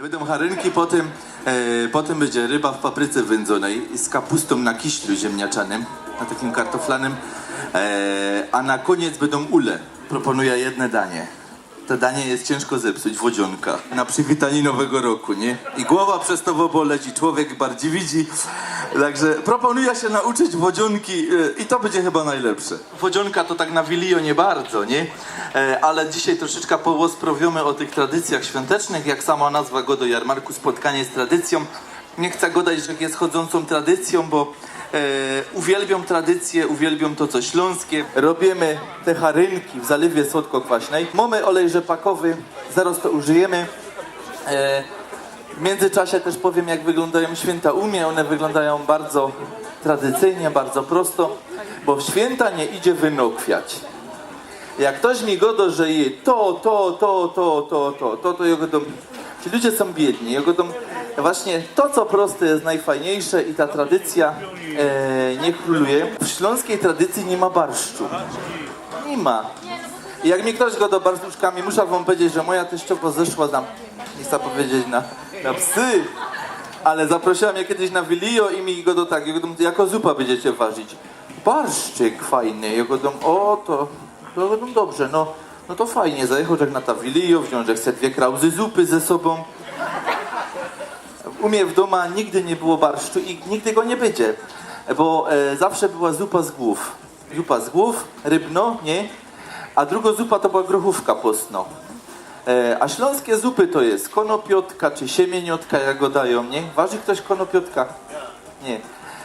Będą harynki, potem, e, potem będzie ryba w papryce wędzonej z kapustą na kiślu ziemniaczanym, na takim kartoflanym, e, a na koniec będą ule. Proponuję jedne danie. To danie jest ciężko zepsuć, wodzionka. Na przywitanie nowego roku, nie? I głowa przez to boleć, i człowiek bardziej widzi. Także proponuję się nauczyć wodzionki e, i to będzie chyba najlepsze. Wodzionka to tak na wilio nie bardzo, nie? E, ale dzisiaj troszeczkę porozprawiamy o tych tradycjach świątecznych, jak sama nazwa go do jarmarku, spotkanie z tradycją. Nie chcę gadać, że jest chodzącą tradycją, bo e, uwielbiam tradycję, uwielbiam to, co śląskie. Robimy te harynki w zalewie słodko-kwaśnej. Mamy olej rzepakowy, zaraz to użyjemy. E, w międzyczasie też powiem, jak wyglądają święta u mnie. One wyglądają bardzo tradycyjnie, bardzo prosto, bo w święta nie idzie wynokwiać. Jak ktoś mi godo, że je to, to, to, to, to, to, to, to jego dom... Ci ludzie są biedni. Jego dom... Właśnie to, co proste jest najfajniejsze i ta tradycja e, nie króluje. W śląskiej tradycji nie ma barszczu. Nie ma. I jak mi ktoś go do barszczuszkami, muszę wam powiedzieć, że moja teściowa zeszła na, nie chcę powiedzieć, na, na psy, ale zaprosiła mnie kiedyś na Wilio i mi go do tak, jako zupa będziecie ważyć. Barszczyk fajny, jego dom, o to, to dom dobrze, no, no to fajnie, zajechał jak na ta Wilio, wziął, że chce dwie krauzy zupy ze sobą. U mnie w domu nigdy nie było barszczu i nigdy go nie będzie, bo e, zawsze była zupa z głów. Zupa z głów, rybno, nie? A druga zupa to była grochówka postno. E, a śląskie zupy to jest konopiotka czy siemieniotka, jak go dają, nie? Waży ktoś konopiotka? Nie.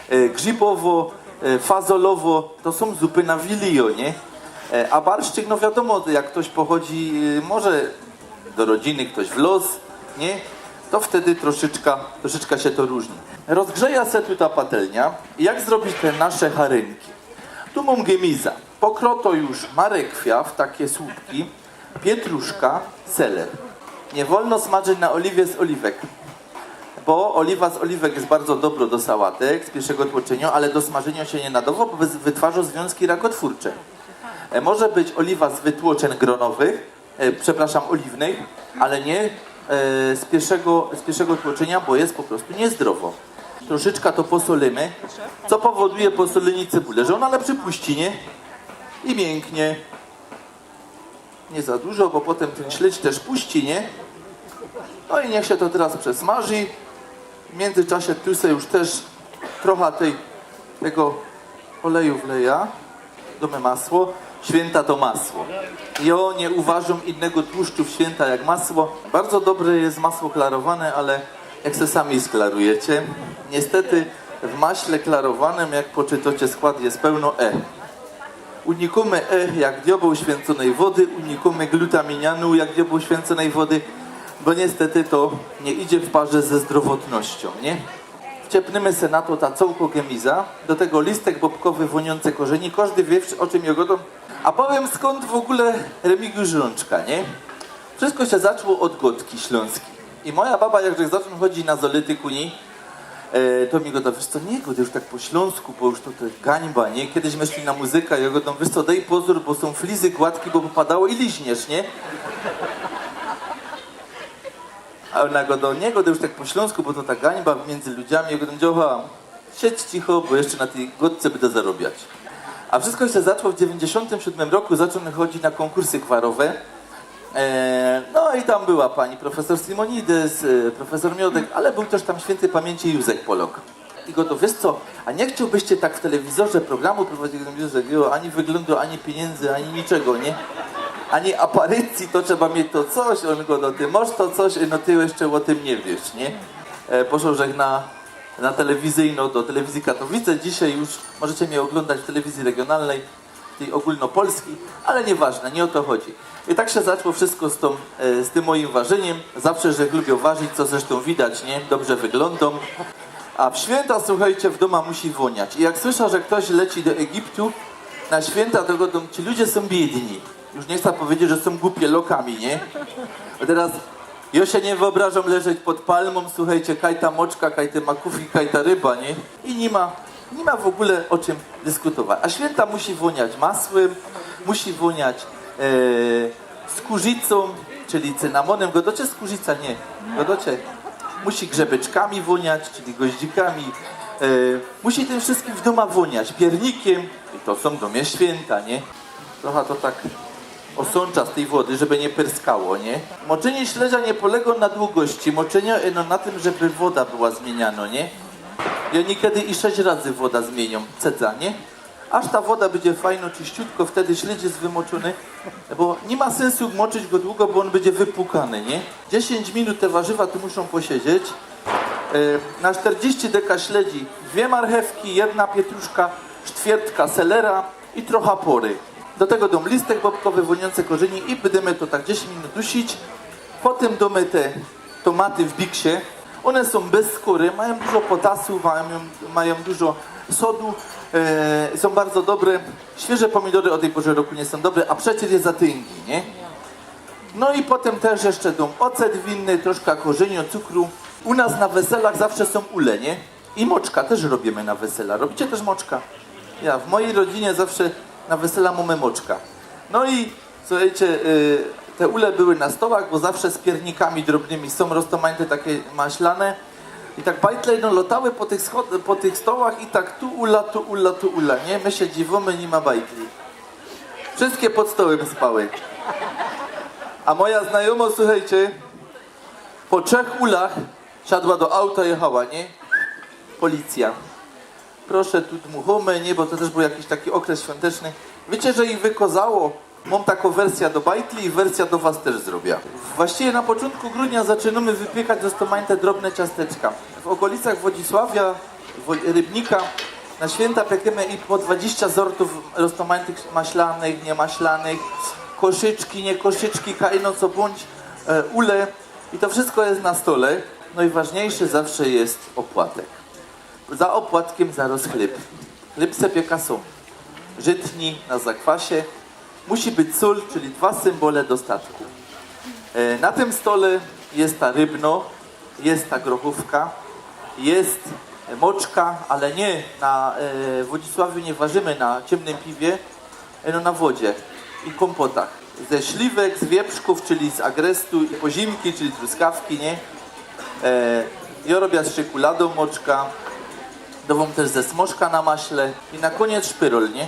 E, grzybowo, e, fazolowo, to są zupy na wilio, nie? E, a barszczyk, no wiadomo, jak ktoś pochodzi, e, może do rodziny, ktoś w los, nie? To wtedy troszeczkę, troszeczkę się to różni. Rozgrzeja se tu ta patelnia. Jak zrobić te nasze harynki? Tu mam gemiza. Pokroto już marekwia w takie słupki, pietruszka, seler. Nie wolno smażyć na oliwie z oliwek, bo oliwa z oliwek jest bardzo dobro do sałatek z pierwszego tłoczenia, ale do smażenia się nie nadało, bo wytwarza związki rakotwórcze. E, Może być oliwa z wytłoczeń gronowych, e, przepraszam, oliwnych, ale nie z pierwszego, z pierwszego tłoczenia, bo jest po prostu niezdrowo. Troszeczkę to posolimy, co powoduje posolenie cebulę, że ona lepszy puści, nie? I mięknie. Nie za dużo, bo potem ten śledź też puści, nie? No i niech się to teraz przesmaży. W międzyczasie tu se już też trochę tej, tego oleju wleja. Domy masło. Święta to masło. Ja nie uważam innego tłuszczu w święta jak masło. Bardzo dobre jest masło klarowane, ale jak se sami sklarujecie. Niestety w maśle klarowanym, jak poczytacie skład, jest pełno E. Unikamy E jak diabeł święconej wody, unikamy glutaminianu jak diabeł święconej wody, bo niestety to nie idzie w parze ze zdrowotnością, nie? Wciepnymy se na to ta cołko gemiza, do tego listek bobkowy woniące korzeni, każdy wie o czym jogodą. A powiem skąd w ogóle Remigiusz Rączka, nie? Wszystko się zaczęło od gotki śląskiej. I moja baba, jak zaczął chodzić na zolety kuni, e, to mi go da, wiesz co, nie, go już tak po śląsku, bo już to, to gańba, nie? Kiedyś my szli na muzykę, ja go tam, wiesz co, daj pozór, bo są flizy gładki, bo popadało i liźniesz, nie? A ona go do niego, to już tak po śląsku, bo to ta gańba między ludziami, ja tam dziocha, siedź cicho, bo jeszcze na tej godce będę zarabiać. A wszystko się zaczęło w 97 roku, zacząłem chodzić na konkursy kwarowe. E, no i tam była pani profesor Simonides, e, profesor Miodek, ale był też tam świętej pamięci Józek Polok. I go to wiesz co, a nie chciałbyście tak w telewizorze programu prowadzić jo, ani wyglądu, ani pieniędzy, ani niczego, nie? Ani aparycji, to trzeba mieć to coś, on go, no ty masz to coś, no ty jeszcze o tym nie wiesz, nie? E, poszedł żech na, telewizyjną, do telewizji Katowice, dzisiaj już możecie mnie oglądać w telewizji regionalnej, tej ogólnopolskiej, ale nieważne, nie o to chodzi. I tak się zaczęło wszystko z, tą, e, z tym moim ważeniem. Zawsze, że lubię ważyć, co zresztą widać, nie? Dobrze wyglądam. A w święta, słuchajcie, w domu musi woniać. I jak słyszę, że ktoś leci do Egiptu na święta, to go ci ludzie są biedni. Już nie chcę powiedzieć, że są głupie lokami, nie? A teraz ja się nie wyobrażam leżeć pod palmą, słuchajcie, kajta moczka, kajte makówki, kajta ryba, nie? I nie ma, nie ma w ogóle o czym dyskutować. A święta musi woniać masłem, musi woniać e, skórzicą, czyli cynamonem. Godocie skórzica? Nie. Godocie musi grzebeczkami woniać, czyli goździkami. E, musi tym wszystkim w doma woniać. Piernikiem. I to są domie święta, nie? Trochę to tak osącza z tej wody, żeby nie pyrskało, nie? Moczenie śledzia nie polega na długości. Moczenie no, na tym, żeby woda była zmieniana, nie? I oni kiedy i sześć razy woda zmienią, cedza, nie? Aż ta woda będzie fajno, czyściutko, wtedy śledź jest wymoczony, bo nie ma sensu moczyć go długo, bo on będzie wypłukany, nie? 10 minut te warzywa tu muszą posiedzieć. E, Na 40 deka śledzi dwie marchewki, jedna pietruszka, ćwiertka selera i trochę pory. Do tego dom listek bobkowy, woniące korzeni i będziemy to tak 10 minut dusić. Potem domy te tomaty w biksie. One są bez skóry, mają dużo potasu, mają, mają dużo sodu, e, są bardzo dobre. Świeże pomidory o tej porze roku nie są dobre, a przecież je zatyngi, nie? No i potem też jeszcze dom ocet winny, troszkę korzeniu, cukru. U nas na weselach zawsze są ule, nie? I moczka też robimy na wesela. Robicie też moczka? Ja, w mojej rodzinie zawsze na wesela mamy moczka. No i słuchajcie, y, te ule były na stołach, bo zawsze z piernikami drobnymi są roztomańte takie maślane. I tak bajtle no lotały po tych, schod- po tych stołach i tak tu ula, tu ula, tu ula, nie? My się dziwimy, nie ma bajtli. Wszystkie pod stołem spały. A moja znajoma, słuchajcie, po trzech ulach siadła do auta, jechała, nie? Policja. Proszę, tu dmuchamy, nie? Bo to też był jakiś taki okres świąteczny. Wiecie, że ich wykozało? Mam taką wersję do bajtli i wersja do was też zrobię. Właściwie na początku grudnia zaczynamy wypiekać roztomańte drobne ciasteczka. W okolicach Wodzisławia, Wo- Rybnika na święta piekemy i po 20 sortów roztomańtych maślanych, niemaślanych, koszyczki, nie koszyczki, kajno co bądź, e, ule i to wszystko jest na stole. No i ważniejszy zawsze jest opłatek. Za opłatkiem zaraz chleb. Chleb se pieka są. Żytni na zakwasie. Musi być sól, czyli dwa symbole dostatku. E, Na tym stole jest ta rybno, jest ta grochówka, jest moczka, ale nie na e, nie ważymy na ciemnym piwie, e, no na wodzie i kompotach. Ze śliwek, z wieprzków, czyli z agrestu, i pozimki, czyli truskawki, nie? E, ja robię z czekoladą moczka, dową też ze smoczka na maśle i na koniec szpyrol, nie?